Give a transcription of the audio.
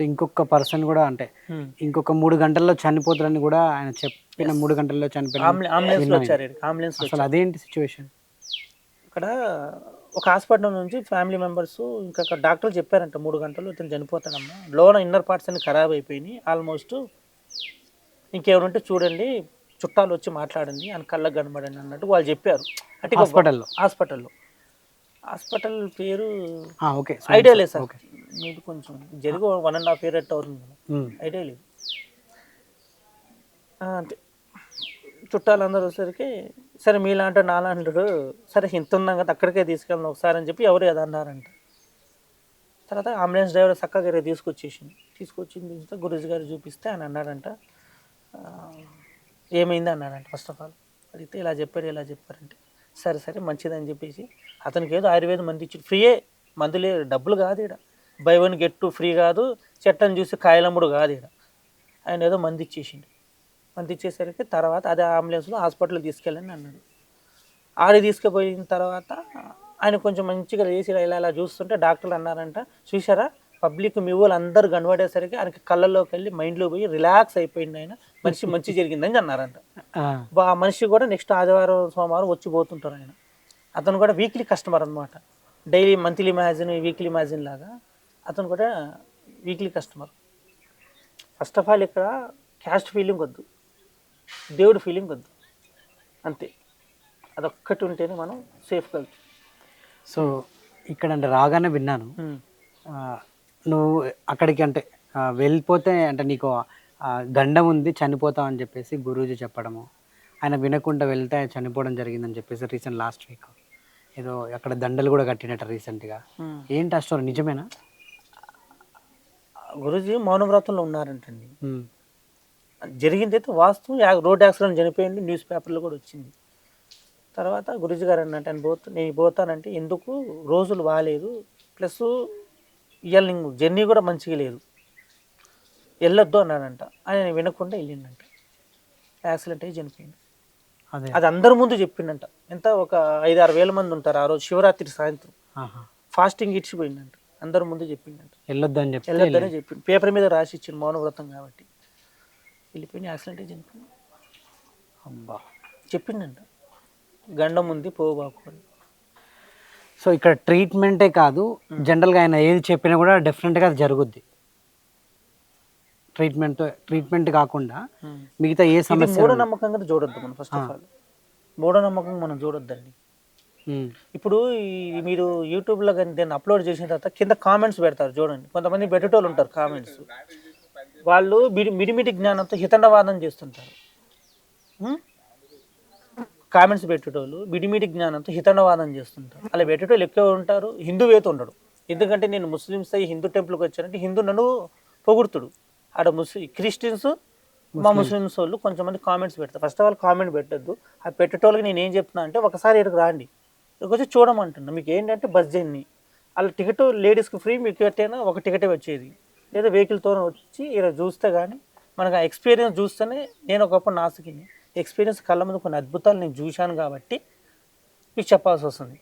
So ఇంకొక person కూడా అంటే ఇంకొక మూడు గంటల్లో చనిపోతారని కూడా ఆయన చెప్పిన మూడు గంటల్లో అసలు అదేంటి సిచ్యువేషన్ ఇక్కడ ఒక హాస్పిటల్ నుంచి ఫ్యామిలీ మెంబర్స్ ఇంకా డాక్టర్లు చెప్పారంట మూడు గంటలు ఇతను చనిపోతాడమ్మా. లోన ఇన్నర్ పార్ట్స్ అన్ని ఖరాబ్ అయిపోయినాయి. ఆల్మోస్ట్ ఇంకేమైనా చూడండి చుట్టాలు వచ్చి మాట్లాడండి అని కళ్ళకు కనబడండి అన్నట్టు వాళ్ళు చెప్పారు. అంటే హాస్పిటల్లో. హాస్పిటల్లో. హాస్పిటల్ పేరు ఓకే. ఐడియా లేదు సార్. మీకు కొంచెం జరిగి one and half year at అవుతుంది ఐడియా లేదు ఆ, అంతే. చుట్టాలందరూ వచ్చేసరికి సరే మీలాంటి నాలాంటాడు సరే ఇంత ఉన్నాం కదా అక్కడికే తీసుకెళ్ళను ఒకసారి అని చెప్పి ఎవరు అన్నారంట. తర్వాత అంబులెన్స్ డ్రైవర్ చక్కగా ఇక్కడ తీసుకొచ్చేసింది. తీసుకొచ్చింది చూస్తే గురుజీ గారు చూపిస్తే ఆయన అన్నాడంట ఆ, ఏమైంది అన్నాడంట ఫస్ట్ ఆఫ్ ఆల్ అడిగితే ఇలా చెప్పారు ఇలా చెప్పారంటే సరే సరే మంచిదని చెప్పేసి అతనికి ఏదో ఆయుర్వేదం మంది ఇచ్చి ఫ్రీయే మందులే డబ్బులు కాదు ఇక్కడ buy one get two free కాదు చెట్టని చూసి కాయలమ్ముడు కాదు ఇక్కడ ఆయన ఏదో మంది ఇచ్చేసిండు. మంది ఇచ్చేసరికి తర్వాత అదే అంబులెన్స్లో హాస్పిటల్కి తీసుకెళ్ళండి అన్నాడు. ఆడి తీసుకుపోయిన తర్వాత ఆయన కొంచెం మంచిగా లేచి ఇలా ఇలా చూస్తుంటే డాక్టర్లు అన్నారంట చూసారా పబ్లిక్ మీ వాళ్ళు అందరు కనబడేసరికి ఆయనకి కళ్ళల్లోకి వెళ్ళి మైండ్లో పోయి రిలాక్స్ అయిపోయింది ఆయన. మనిషి మంచి జరిగిందని అన్నారంట. బా- ఆ మనిషి కూడా నెక్స్ట్ ఆదివారం సోమవారం వచ్చి పోతుంటారు ఆయన. అతను కూడా వీక్లీ కస్టమర్ అనమాట daily monthly magazine weekly magazine లాగా. అతను కూడా weekly customer first of all ఇక్కడ క్యాస్ట్ ఫీలింగ్ వద్దు. దేవుడి ఫీలింగ్ వద్దు. అంతే. అదొక్కటి ఉంటేనే మనం సేఫ్గా వెళ్తాం. సో ఇక్కడ అంటే రాగానే విన్నాను. నువ్వు అక్కడికి అంటే వెళ్ళిపోతే అంటే నీకు గండం ఉంది చనిపోతావు అని చెప్పేసి గురూజీ చెప్పడము. ఆయన వినకుండా వెళ్తే చనిపోవడం జరిగిందని చెప్పేసి రీసెంట్ లాస్ట్ వీక్ ఏదో అక్కడ దండలు కూడా కట్టినట్టు రీసెంట్గా. ఏంటి ఆ స్టోరీ? నిజమేనా? గురుజీ మౌనవ్రతంలో ఉన్నారంటండి. జరిగింది అయితే వాస్తవం రోడ్ యాక్సిడెంట్ చనిపోయింది న్యూస్ పేపర్లో కూడా వచ్చింది. తర్వాత గురుజీ గారు అన్నట్టు ఆయన పోతు నేను పోతానంటే ఎందుకు రోజులు బాగాలేదు ప్లస్ ఇవాళ నీకు జర్నీ కూడా మంచిగా లేదు. వెళ్ళొద్దు అన్నాడంట. ఆయన వినకుండా వెళ్ళిండంట. యాక్సిడెంట్ అయ్యి చనిపోయింది అదే. అది అందరి ముందు చెప్పిండంట. ఎంత ఒక ఐదు ఆరు వేల మంది ఉంటారు ఆ రోజు శివరాత్రి సాయంత్రం. ఫాస్టింగ్ ఇచ్చిపోయిందంట అందరి ముందు చెప్పిండంట వెళ్ళొద్దు అని చెప్పి వెళ్ళొద్దనే చెప్పిండు పేపర్ మీద రాసి ఇచ్చిండు మౌనవ్రతం కాబట్టి. వెళ్ళిపోయి యాక్సిడెంట్ చనిపోయింది. అబ్బా. చెప్పిండంట గండం ఉంది పోబాకు అని. సో ఇక్కడ ట్రీట్మెంటే కాదు జనరల్గా ఆయన ఏది చెప్పినా కూడా డెఫినెట్గా అది జరుగుద్ది. ట్రీట్మెంట్ ట్రీట్మెంట్ కాకుండా మిగతా ఏ సమస్య మూఢనమ్మకంగా చూడొద్దు మనం ఫస్ట్ ఆఫ్ ఆల్ మూఢనమ్మకం మనం చూడొద్దండి. ఇప్పుడు ఈ మీరు యూట్యూబ్లో కానీ దాన్ని అప్లోడ్ చేసిన తర్వాత కింద కామెంట్స్ పెడతారు చూడండి. కొంతమంది పెట్టేటోళ్ళు ఉంటారు కామెంట్స్ వాళ్ళు మిడి మిడిమిడి జ్ఞానంతో హితండవాదం చేస్తుంటారు. కామెంట్స్ పెట్టేటోళ్ళు మిడిమిడి జ్ఞానంతో హితండవాదం చేస్తుంటారు. అలా పెట్టేటోళ్ళు ఎక్కువ ఉంటారు హిందువేత ఉండడు. ఎందుకంటే నేను ముస్లిమ్స్ అయ్యి హిందూ టెంపుల్కి వచ్చానంటే హిందూ నన్ను పొగుడుతుడు. ఆడ ముస్లిం క్రిస్టియన్స్ మా ముస్లిమ్స్ వాళ్ళు కొంచెం మంది కామెంట్స్ పెడతారు. ఫస్ట్ ఆఫ్ ఆల్ కామెంట్ పెట్టద్దు. ఆ పెట్టేటోళ్ళకి నేను ఏం చెప్తున్నా అంటే ఒకసారి ఇక్కడికి రాండి. వచ్చి చూడమంటున్నా. మీకు ఏంటంటే బస్ జర్నీ. అలా టికెట్ లేడీస్కి ఫ్రీ మీకు ఎట్టైనా ఒక టికెటే వచ్చేది. లేదా వెహికల్తో వచ్చి ఇలా చూస్తే కానీ మనకు ఆ ఎక్స్పీరియన్స్ చూస్తేనే నేను ఒకప్పుడు నాసుకి ఎక్స్పీరియన్స్ కళ్ళ ముందు కొన్ని అద్భుతాలు నేను చూశాను కాబట్టి మీకు చెప్పాల్సి వస్తుంది